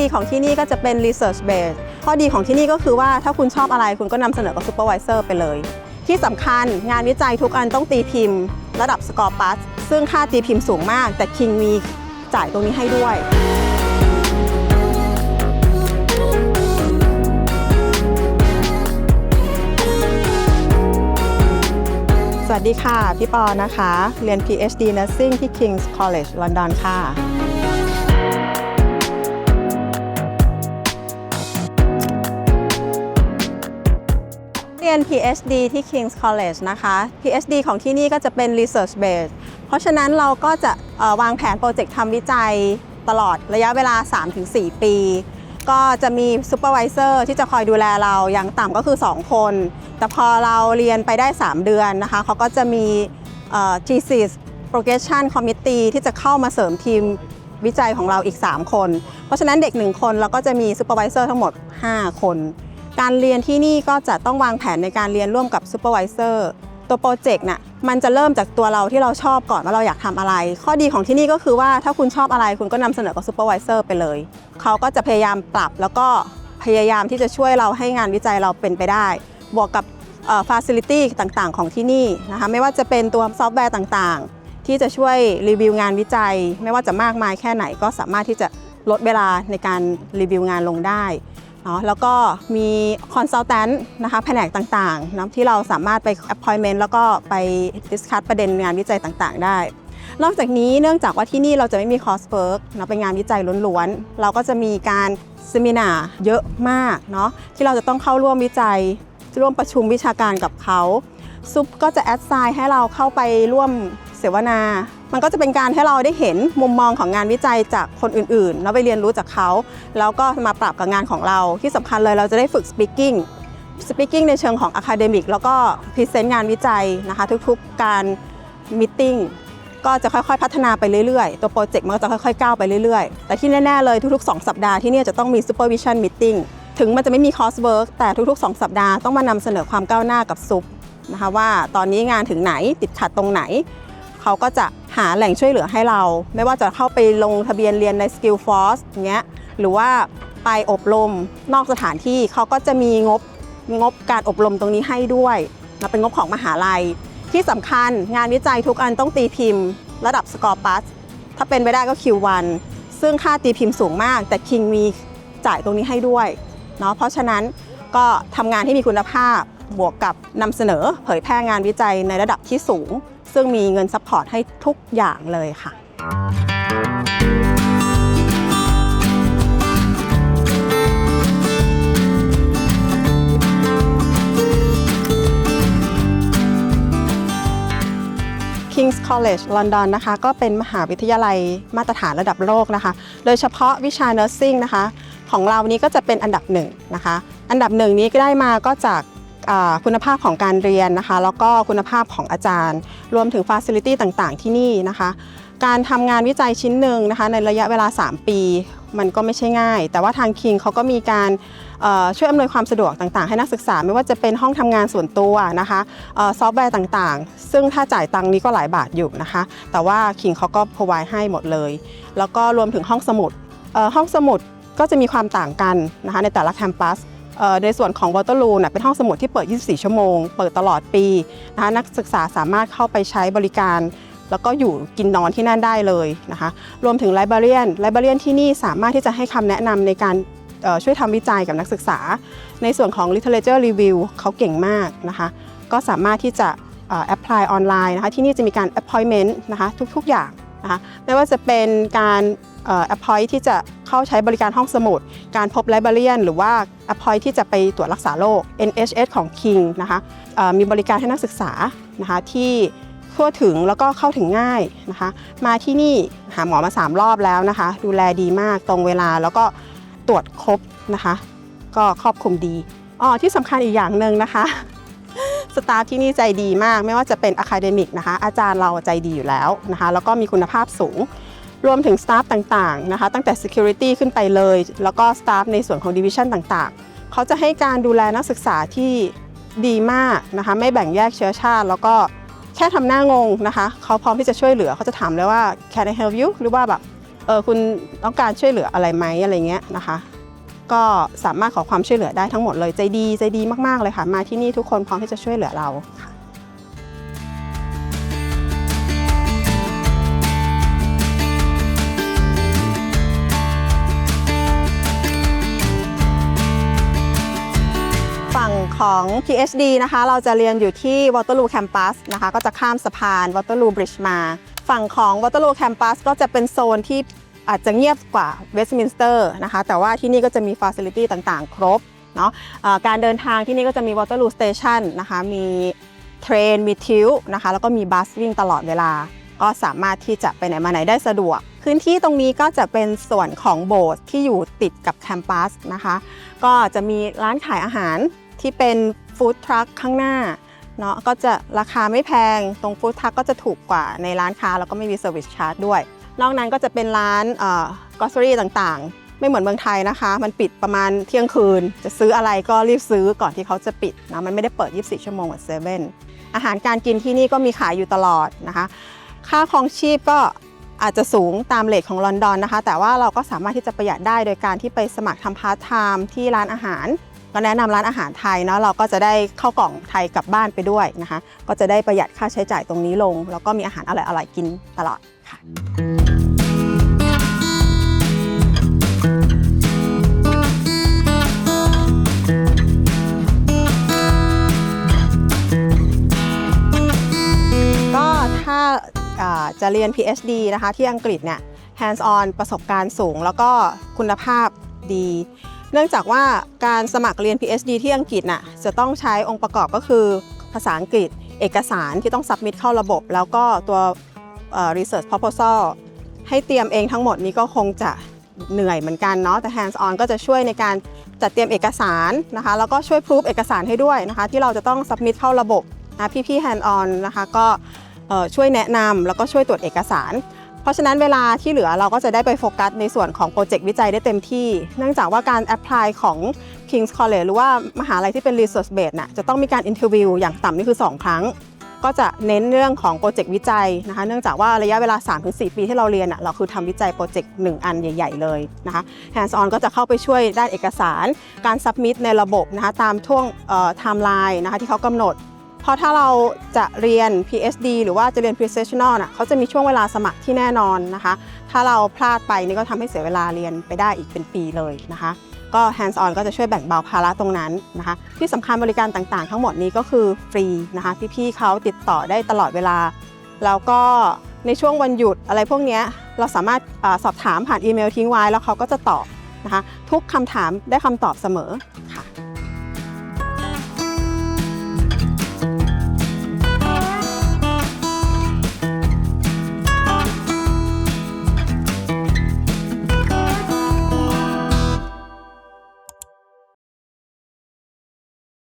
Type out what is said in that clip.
ดีของที่นี่ก็จะเป็น research base ข้อดีของที่นี่ก็คือว่าถ้าคุณชอบอะไรคุณก็นำเสนอกับ supervisor ไปเลย ที่สำคัญงานวิจัยทุกอันต้องตีพิมพ์ ระดับสกอร์ปัสซึ่งค่าตีพิมพ์สูงมาก แต่ King มีจ่ายตรงนี้ให้ด้วยสวัสดีค่ะ พี่ปอนะคะ เรียน PhD Nursing ที่ King's College London ค่ะ รียน PhD ที่ King's College นะคะ PhD ของที่นี่ก็จะเป็น research base เพราะฉะนั้นเราก็จะวางแผนโปรเจกต์ทำวิจัยตลอดระยะเวลา 3-4 ปี ก็จะมี supervisor ที่จะคอยดูแลเราอย่างต่ำก็คือ 2 คน แต่พอเราเรียนไปได้ 3 เดือนนะคะเขาก็จะมี thesis progression committee ที่จะเข้ามาเสริมทีมวิจัยของเราอีก 3 คน เพราะฉะนั้นเด็ก 1 คนเราก็จะมี supervisor ทั้งหมด 5 คน การเรียนที่นี่ก็จะต้องวางแผนในการเรียนร่วมกับซูเปอร์วิเซอร์ตัวโปรเจกต์น่ะมันจะเริ่มจากตัวเราที่เราชอบก่อนว่าเราอยากทำอะไร ข้อดีของที่นี่ก็คือว่าถ้าคุณชอบอะไรคุณก็นำเสนอกับซูเปอร์วิเซอร์ไปเลย เขาก็จะพยายามปรับแล้วก็พยายามที่จะช่วยเราให้งานวิจัยเราเป็นไปได้ บวกกับฟาซิลิตี้ต่างๆ ของที่นี่นะคะไม่ว่าจะเป็นตัวซอฟต์แวร์ต่างๆ ที่จะช่วยรีวิวงานวิจัย ไม่ว่าจะมากมายแค่ไหนก็สามารถที่จะลดเวลาในการรีวิวงานลงได้ เนาะแล้วก็มีคอนซัลแทนต์นะคะแผนกต่างๆนะที่เราสามารถไป appointment แล้วก็ไป discuss ประเด็นงานวิจัยต่างๆ ได้ นอกจากนี้เนื่องจากว่าที่นี่เราจะไม่มีคอร์สเวิร์กนะเป็นงานวิจัยล้วนๆ เราก็จะมีการเซมินาเยอะมากเนาะที่เราจะต้องเข้าร่วมวิจัย ร่วมประชุมวิชาการกับเขาซุปก็จะแอดไซน์ให้เราเข้าไปร่วมเสวนา มันก็จะเป็นการให้เราได้เห็นมุมมองของงานวิจัยจากคนอื่นๆ แล้วไปเรียนรู้จากเขา แล้วก็มาปรับกับงานของเรา ที่สำคัญเลยเราจะได้ฝึก speaking speaking ในเชิงของ academic แล้วก็พรีเซนต์งานวิจัยนะคะทุกๆการ meeting ก็จะค่อยๆ พัฒนาไปเรื่อยๆ ตัวโปรเจกต์มันก็จะค่อยๆ ก้าวไปเรื่อยๆ แต่ที่แน่ๆ เลยทุกๆ 2 สัปดาห์ที่นี่จะต้องมี supervision meeting ถึงมันจะไม่มีคอร์สเวิร์กแต่ทุกๆ 2 สัปดาห์ต้องมานำเสนอความก้าวหน้ากับซุปนะคะว่าตอนนี้งานถึงไหนติดขัดตรงไหน เขาก็จะหาแหล่งช่วยเหลือให้เรา ไม่ว่าจะเข้าไปลงทะเบียนเรียนใน Skill Force อย่างเงี้ยหรือว่าไปอบรมนอกสถานที่เขาก็จะมีงบงบการอบรมตรงนี้ให้ด้วยนะเป็นงบของมหาลัย ที่สำคัญงานวิจัยทุกอันต้องตีพิมพ์ ระดับสกอร์ปัสถ้าเป็นไปได้ก็ Q1 ซึ่งค่าตีพิมพ์สูงมาก แต่ King มีจ่ายตรงนี้ให้ด้วยเนาะเพราะฉะนั้นก็ทำงานที่มีคุณภาพบวกกับนำเสนอเผยแพร่งานวิจัยในระดับที่สูง ซึ่งมีเงินซัพพอร์ตให้ทุกอย่างเลยค่ะ King's College London นะคะก็เป็นมหาวิทยาลัยมาตรฐานระดับโลกนะคะ โดยเฉพาะวิชา Nursing นะคะ ของเรานี้ก็จะเป็นอันดับหนึ่งนะคะ อันดับหนึ่งนี้ก็ได้มาก็จากคุณภาพของการเรียนนะคะ แล้วก็คุณภาพของอาจารย์ รวมถึงฟ a ซิลิตี้ต่างๆ ที่นี่นะคะ การทำงานวิจัยชิ้นหนึ่งนะคะในระยะเวลา 3 ปี มันก็ไม่ใช่ง่าย แต่ว่าทาง King เขาก็มีการช่วยอำนวยความสะดวกต่างๆ ให้นักศึกษาไม่ว่าจะเป็นห้องทำงานส่วนตัวนะคะซอฟต์แวร์ต่างๆ ซึ่งถ้าจ่ายตังค์นี้ก็หลายบาทอยู่นะคะ แต่ว่า King เขาก็พรอไวให้หมดเลย แล้วก็รวมถึงห้องสมุดห้องสมุดก็จะมีความต่างกันนะคะในแต่ละแคมปัส ในส่วนของ Waterloo น่ะเป็นห้องสมุดที่เปิด 24 ชั่วโมง เปิดตลอดปีนะคะนักศึกษาสามารถเข้าไปใช้บริการ แล้วก็อยู่กินนอนที่นั่นได้เลยนะคะรวมถึงไลบรารียนไลบรารียนที่นี่สามารถที่จะให้คำแนะนำในการช่วยทำวิจัยกับนักศึกษา ในส่วนของ literature review เขาเก่งมากนะคะก็สามารถที่จะเอ่อ apply ออนไลน์นะคะที่นี่จะมีการ appointment นะคะทุกๆอย่างนะคะไม่ว่าจะเป็นการเอ่อ appoint ที่จะ เข้าใช้บริการห้องสมุด การพบไลบรารียน หรือว่า appoint ที่จะไปตรวจรักษาโรค NHS ของ King นะคะมีบริการให้นักศึกษานะคะที่ทั่วถึงแล้วก็เข้าถึงง่ายนะคะ มาที่นี่หาหมอมา 3 รอบแล้วนะคะ ดูแลดีมากตรงเวลาแล้วก็ตรวจครบนะคะ ก็ครอบคลุมดีอ๋อที่สำคัญอีกอย่างหนึ่งนะคะสตาฟที่นี่ใจดีมากไม่ว่าจะเป็นอะคาเดมิกนะคะอาจารย์เราใจดีอยู่แล้วนะคะ แล้วก็มีคุณภาพสูง รวมถึงสตาฟต่างๆนะคะตั้งแต่ Security ขึ้นไปเลย แล้วก็สตาฟในส่วนของ Division ต่างๆ เขาจะให้การดูแลนักศึกษาที่ดีมากนะคะไม่แบ่งแยกเชื้อชาติ แล้วก็แค่ทำหน้างงนะคะเขาพร้อมที่จะช่วยเหลือเขาจะถามเลยว่า can I help you หรือว่าแบบเออคุณต้องการช่วยเหลืออะไรไหมอะไรเงี้ยนะคะ ก็สามารถขอความช่วยเหลือได้ทั้งหมดเลยใจดีใจดีมากๆเลยค่ะ มาที่นี่ทุกคนพร้อมที่จะช่วยเหลือเราค่ะ ของ PhD นะคะ เราจะเรียนอยู่ที่ Waterloo Campus นะคะ ก็จะข้ามสะพาน Waterloo Bridge มา ฝั่งของ Waterloo Campus ก็จะเป็นโซนที่อาจจะเงียบกว่า Westminster นะคะ แต่ว่าที่นี่ก็จะมี Facility ต่างๆ ครบเนาะเอ่อการเดินทางที่นี่ก็จะมี Waterloo Station นะคะ มีเทรน มีทิวนะคะ แล้วก็มีบัสวิ่งตลอดเวลา ก็สามารถที่จะไปไหนมาไหนได้สะดวกพื้นที่ตรงนี้ก็จะเป็นส่วนของโบสถ์ที่อยู่ติดกับแคมปัสนะคะ ก็จะมีร้านขายอาหาร ที่เป็นฟู้ดทรัคข้างหน้าเนาะก็จะราคาไม่แพงตรงฟู้ดทรัคก็จะถูกกว่าในร้านค้าแล้วก็ไม่มีเซอร์วิสชาร์จด้วย นอกนั้นก็จะเป็นร้านเอ่อกอสซี่ต่างๆ ไม่เหมือนเมืองไทยนะคะ มันปิดประมาณเที่ยงคืน จะซื้ออะไรก็รีบซื้อก่อนที่เขาจะปิดนะมันไม่ได้เปิด 24 ชั่วโมงเหมือนเซเว่นอาหารการกินที่นี่ก็มีขายอยู่ตลอดนะคะ ค่าครองชีพก็อาจจะสูงตามเลทของลอนดอนนะคะ แต่ว่าเราก็สามารถที่จะประหยัดได้โดยการที่ไปสมัครทำพาร์ทไทม์ที่ร้านอาหาร ก็แนะนำร้านอาหารไทยเนาะเราก็จะได้เข้ากล่องไทยกลับบ้านไปด้วยนะคะ ก็จะได้ประหยัดค่าใช้จ่ายตรงนี้ลง แล้วก็มีอาหารอร่อยๆกินตลอดค่ะก็ถ้าอ่าจะเรียน PhD นะคะที่อังกฤษเนี่ย hands on ประสบการณ์สูง แล้วก็คุณภาพดี เนื่องจากว่าการสมัครเรียน PhD ที่อังกฤษน่ะจะต้องใช้องค์ประกอบก็คือภาษาอังกฤษ เอกสารที่ต้อง submit เข้าระบบ แล้วก็ตัว research proposal ให้เตรียมเองทั้งหมดนี้ก็คงจะเหนื่อยเหมือนกันเนาะแต่ hands on ก็จะช่วยในการจัดเตรียมเอกสารนะคะแล้วก็ช่วยพรูฟเอกสารให้ด้วยนะคะที่เราจะต้อง submit เข้าระบบนะพี่ๆ hands-on นะคะก็ช่วยแนะนำแล้วก็ช่วยตรวจเอกสาร ราะฉะนั้นเวลาที่เหลือเราก็จะได้ไปโฟกัสในส่วนของโปรเจกต์วิจัยได้เต็มที่ เนื่องจากว่าการแอพพลายของ King's College หรือว่ามหาลัยที่เป็น Research Base น่ะจะต้องมีการอินเทอร์วิวอย่างต่ำนี่คือ 2 ครั้ง ก็จะเน้นเรื่องของโปรเจกต์วิจัยนะคะเนื่องจากว่าระยะเวลา 3-4 ปีที่เราเรียนอะเราคือทำวิจัยโปรเจกต์1อันใหญ่ ๆ เลยนะคะ Hands on ก็จะเข้าไปช่วยด้านเอกสาร การ submit ในระบบนะคะตามช่วงไทม์ไลน์นะคะที่เขากำหนด เพราะถ้าเราจะเรียน PhD หรือว่าจะเรียน Professional น่ะเขาจะมีช่วงเวลาสมัครที่แน่นอนนะคะ ถ้าเราพลาดไปนี่ก็ทำให้เสียเวลาเรียนไปได้อีกเป็นปีเลยนะคะ ก็ hands on ก็จะช่วยแบ่งเบาภาระตรงนั้นนะคะ ที่สำคัญบริการต่างๆ ทั้งหมดนี้ก็คือฟรีนะคะ พี่ๆเขาติดต่อได้ตลอดเวลา แล้วก็ในช่วงวันหยุดอะไรพวกนี้เราสามารถอสอบถามผ่านอีเมลทิ้งไว้ แล้วเขาก็จะตอบนะคะ ทุกคำถามได้คำตอบเสมอค่ะ